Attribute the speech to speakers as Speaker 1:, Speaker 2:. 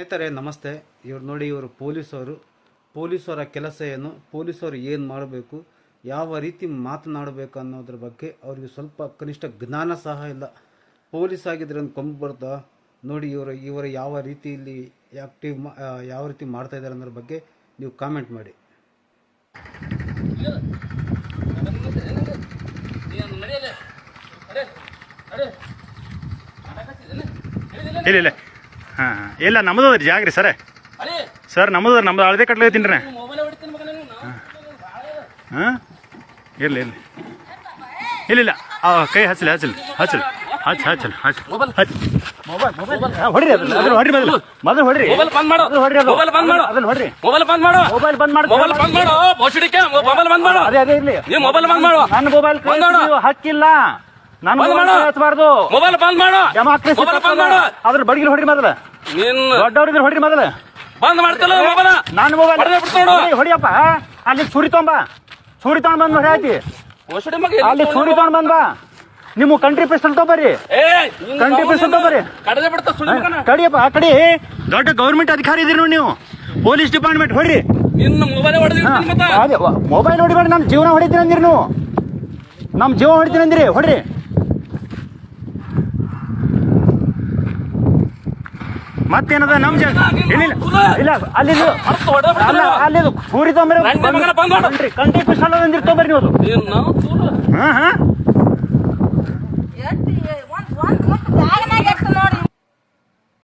Speaker 1: ಸ್ನೇಹಿತರೆ ನಮಸ್ತೆ ಇವ್ರು ನೋಡಿ ಇವರು ಪೊಲೀಸವರು ಪೊಲೀಸರ ಕೆಲಸ ಏನು ಪೊಲೀಸರು ಏನು ಮಾಡಬೇಕು ಯಾವ ರೀತಿ ಮಾತನಾಡಬೇಕು ಅನ್ನೋದ್ರ ಬಗ್ಗೆ ಅವ್ರಿಗೆ ಸ್ವಲ್ಪ ಕನಿಷ್ಠ ಜ್ಞಾನ ಸಹ ಇಲ್ಲ ಪೊಲೀಸ್ ಆಗಿದ್ರೆ ಕೊಂಬು ಬರ್ತಾ ನೋಡಿ ಇವರು ಇವರು ಯಾವ ರೀತಿಯಲ್ಲಿ ಆ್ಯಕ್ಟಿವ್ ಯಾವ ರೀತಿ ಮಾಡ್ತಾ ಇದ್ದಾರೆ ಅನ್ನೋದ್ರ ಬಗ್ಗೆ ನೀವು ಕಾಮೆಂಟ್ ಮಾಡಿ
Speaker 2: ಇಲ್ಲ ಇಲ್ಲ ಹಾಂ ಹಾಂ ಇಲ್ಲ ನಮ್ಮದು ಅದ್ರಿ ಜಾಗ್ರಿ ಸರ ಸರ್ ನಮ್ಮದು ಅದ್ರಿ, ನಮ್ದು ಅಳದೆ ಕಟ್ಲೇ ರೀ ಹಾಂ ಇರಲಿ ಇಲ್ಲ ಇಲ್ಲ ಇಲ್ಲ ಆ, ಕೈ ಹಚ್ಚಲಿ ಹಚ್ಚಲಿ ಹಚ್ಚಲಿ ಹಚ್ಚ ಹಚ್ಚಲಿ ಹಚ್ಚಿ ಹಚ್ಚ ಹೊಡ್ರಿ ಅದನ್ನ ಅದನ್ನ ಹೊಡ್ರಿ ಮೊದಲು ಮೊದಲು ಹೊಡ್ರಿ
Speaker 3: ಮೊಬೈಲ್ ಬಂದ್ ಮಾಡು
Speaker 2: ಮೊದಲು ಹೊಡ್ರಿ ಅದು
Speaker 3: ಮೊಬೈಲ್ ಬಂದ್ ಮಾಡು
Speaker 2: ಅದನ್ನ ಹೊಡ್ರಿ
Speaker 3: ಮೊಬೈಲ್ ಬಂದ್ ಮಾಡು
Speaker 2: ಮೊಬೈಲ್ ಬಂದ್ ಮಾಡಿ
Speaker 3: ಮೊಬೈಲ್ ಬಂದ್ ಮಾಡು ಬೋಸಿಡಿಕೆ ಮೊಬೈಲ್ ಬಂದ್ ಮಾಡು
Speaker 2: ಅದೇ ಅದೇ ಇರ್ಲಿ
Speaker 3: ನೀವು ಮೊಬೈಲ್ ಬಂದ್ ಮಾಡು
Speaker 2: ನನ್ನ ಮೊಬೈಲ್. ಹಕ್ಕಿಲ್ಲ
Speaker 3: ನಾನು
Speaker 2: ಮೊಬೈಲ್
Speaker 3: ಮಾಡು. ಮೊಬೈಲ್ ಬಂದ್ ಮಾಡು ಮೊಬೈಲ್ ಬಂದ್ ಮಾಡು
Speaker 2: ಅದ್ರ ಬಡಗಿಲ್ ಹೊಡ್ರಿ ಮೊದಲು
Speaker 3: ನಿನ್
Speaker 2: ದೊಡ್ಡವ್ರಿದ್ರೆ ಹೊಡ್ರಿ ಮೊದಲು.
Speaker 3: ಬಂದ್ ಮಾಡ್ತಲ್ಲ ಮೊಬೈಲ್
Speaker 2: ನಾನು ಮೊಬೈಲ್
Speaker 3: ಹೊಡ್ದೆ.
Speaker 2: ಹೊಡಿಯಪ್ಪ. ಅಲ್ಲಿ ಚೂರಿ ತೊಂಬ ಚೂರಿ ತೊಗೊಂಡ್ ಬಂದ್ ಹೊಡ್ಯಾತಿ
Speaker 3: ಬೋಸಿಡಿ ಮಗ
Speaker 2: ಅಲ್ಲಿ ಚೂರಿ ತೊಗೊಂಡ್ ಬಂದ್ ಬಾ. ನಿಮ್ಮ ಕಂಟ್ರಿ ಪಿಸ್ತಲ್ ತೊಂಬರ್ರಿ
Speaker 3: ಏ
Speaker 2: ಕಂಟಿ ಪಿಸ್ತಲ್ ತೊಂಬರ್ರಿ
Speaker 3: ಕಡದೆ ಬಿಡ್ತಾ ಸುಳಿ ಮಗನ?
Speaker 2: ಕಡಿಯಪ್ಪ ಆ ಕಡಿ ದೊಡ್ಡ ಗೌರ್ಮೆಂಟ್ ಅಧಿಕಾರಿ ಇದೀರಿ ನೋಡಿ ನೀವು. ಪೊಲೀಸ್ ಡಿಪಾರ್ಟ್ಮೆಂಟ್ ಹೊಡ್ರಿ.
Speaker 3: ನಿನ್ನ ಮೊಬೈಲ್ ಹೊಡೆದಿರ್ತೀನಿ ಮತ್ತ.
Speaker 2: ಮೊಬೈಲ್ ಹೊಡಿಬೇಡಿ ನಮ್ಮ ಜೀವನ ಹೊಡಿತೀನಿ ಅಂದಿರಿ ನೀವು. ನಮ್ಮ ಜೀವನ ಹೊಡಿತೀನಿ ಅಂದಿರಿ ಹೊಡ್ರಿ. ಮತ್ತೇನದ ನಮ್ ಜಾಗ ಇಲ್ಲ ಇಲ್ಲ ಅಲ್ಲಿ ಅಲ್ಲ ಅಲ್ಲಿ ಪೂರಿ ಚೂರಿ ತೊಂಬರಿ ಕಂಟ್ರಿ ಪಿಸ್ತಲ್ ತೊಂಬರಿ ನೀವು. ಹಾ ಹಾ.